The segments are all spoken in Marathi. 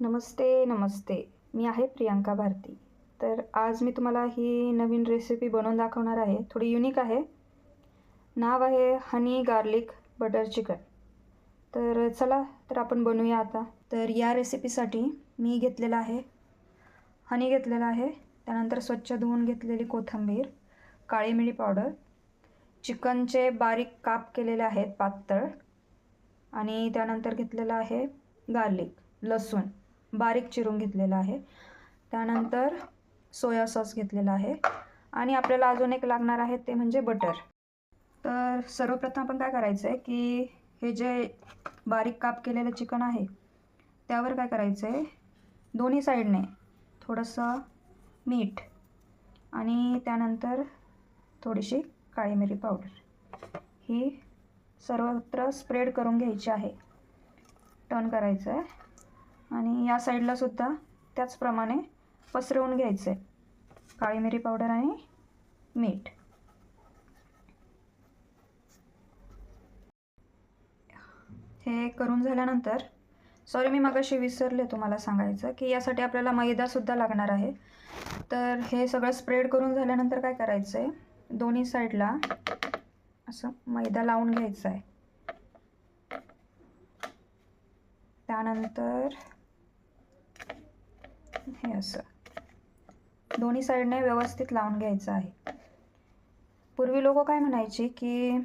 नमस्ते नमस्ते. मी आहे प्रियांका भारती. तर आज मी तुम्हाला ही नवीन रेसिपी बनवून दाखवणार आहे. थोडी युनिक आहे. नाव आहे हनी गार्लिक बटर चिकन तर चला तर आपण बनवूया आता. तर या रेसिपीसाठी मी घेतलेला आहे हनी घेतलेला आहे. त्यानंतर स्वच्छ धुवून घेतलेली कोथिंबीर काळी मिरी पावडर चिकनचे बारीक काप केलेले आहेत पातळ. आणि त्यानंतर घेतलेलं आहे गार्लिक लसूण. बारीक चिरून घेतलेलं आहे. त्यानंतर सोया सॉस घेतलेला आहे. आणि आपल्याला अजून एक लागणार आहे ते म्हणजे बटर. तर सर्वप्रथम आपण काय करायचं आहे की हे जे बारीक काप केलेलं चिकन आहे त्यावर काय करायचं आहे दोन्ही साईडने थोडंसं मीठ आणि त्यानंतर थोडीशी काळी मिरी पावडर. ही सर्वत्र स्प्रेड करून घ्यायची आहे. टर्न करायचं आहे आणि या साईडला सुद्धा त्याचप्रमाणे पसरवून घ्यायचं आहे काळी मिरी पावडर आणि मीठ. हे करून झाल्यानंतर सॉरी मी मगाशी विसरले तुम्हाला सांगायचं की यासाठी आपल्याला मैदासुद्धा लागणार आहे. तर हे सगळं स्प्रेड करून झाल्यानंतर काय करायचं आहे दोन्ही साईडला असं मैदा लावून घ्यायचा आहे त्यानंतर हे असं. दोन्ही साईडने व्यवस्थित लावून घ्यायचं आहे. पूर्वी लोक काय म्हणायचे की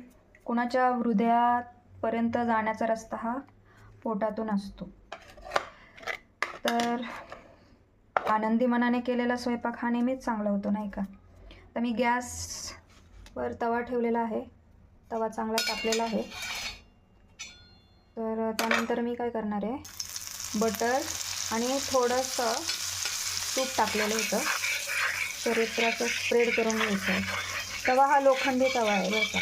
कुणाच्या हृदयापर्यंत जाण्याचा रस्ता हा पोटातून असतो. तर आनंदी मनाने केलेला स्वयंपाक हा नेहमीच चांगला होतो नाही का? तर मी गॅसवर तवा ठेवलेला आहे. तवा चांगला तापलेला आहे. तर त्यानंतर मी काय करणार आहे? बटर आणि थोडंसं तूप टाकलेलं होतं. तर असं स्प्रेड करून घ्यायचं. आहे तवा हा लोखंडी तवा आहे बरं का?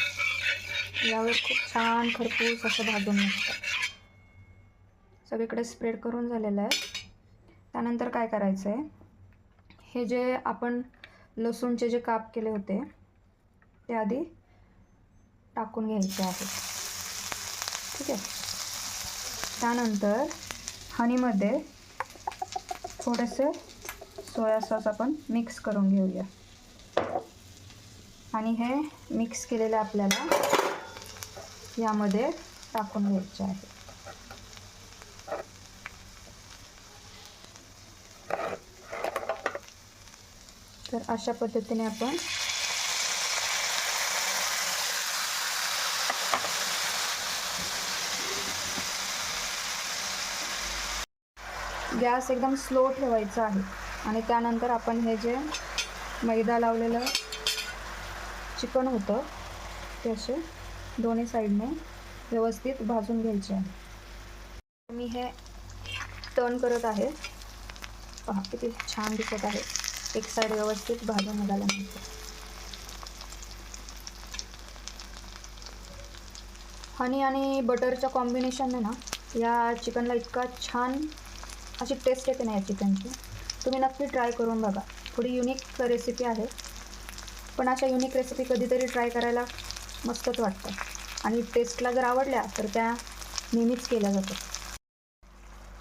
यावेळेस खूप छान खरपूस असं भाजून नसतं सगळीकडे स्प्रेड करून झालेलं आहे. त्यानंतर काय करायचं आहे हे जे आपण लसूणचे जे काप केले होते ते आधी टाकून घ्यायचे आहे. ठीक आहे? त्यानंतर हनीमध्ये थोडेसे सोया सॉस आपण मिक्स करून घेऊया. आणि हे मिक्स केलेलं आपल्याला यामध्ये टाकून घ्यायचे आहे. तर अशा पद्धतीने आपण गॅस एकदम स्लो ठेवायचा आहे. आणि त्यानंतर आपण हे जे मैदा लावलेलं चिकन होतं ते असे दोन्ही साईडने व्यवस्थित भाजून घ्यायचे मी हे टर्न करत आहे. पहा किती छान दिसत आहे. एक साईड व्यवस्थित भाजून निघाल्यानंतर हनी आणि बटरच्या कॉम्बिनेशनने ना या चिकनला इतका छान अशी टेस्ट येते ना या चिकनची तुम्ही नक्की ट्राय करून बघा. थोडी युनिक रेसिपी आहे. पण अशा युनिक रेसिपी कधीतरी ट्राय करायला मस्तच वाटतं. आणि टेस्टला जर आवडल्या तर त्या नेहमीच केल्या जातात.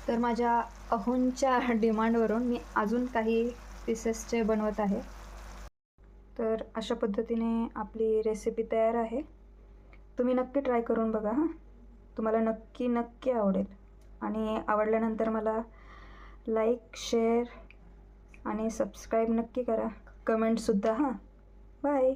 तर माझ्या अहोंच्या डिमांडवरून मी अजून काही पीसेसचे बनवत आहे. तर अशा पद्धतीने आपली रेसिपी तयार आहे. तुम्ही नक्की ट्राय करून बघा हां. तुम्हाला नक्की नक्की आवडेल. आणि आवडल्यानंतर मला लाईक शेअर आणि सबस्क्राईब नक्की करा. कमेंटसुद्धा हां. बाय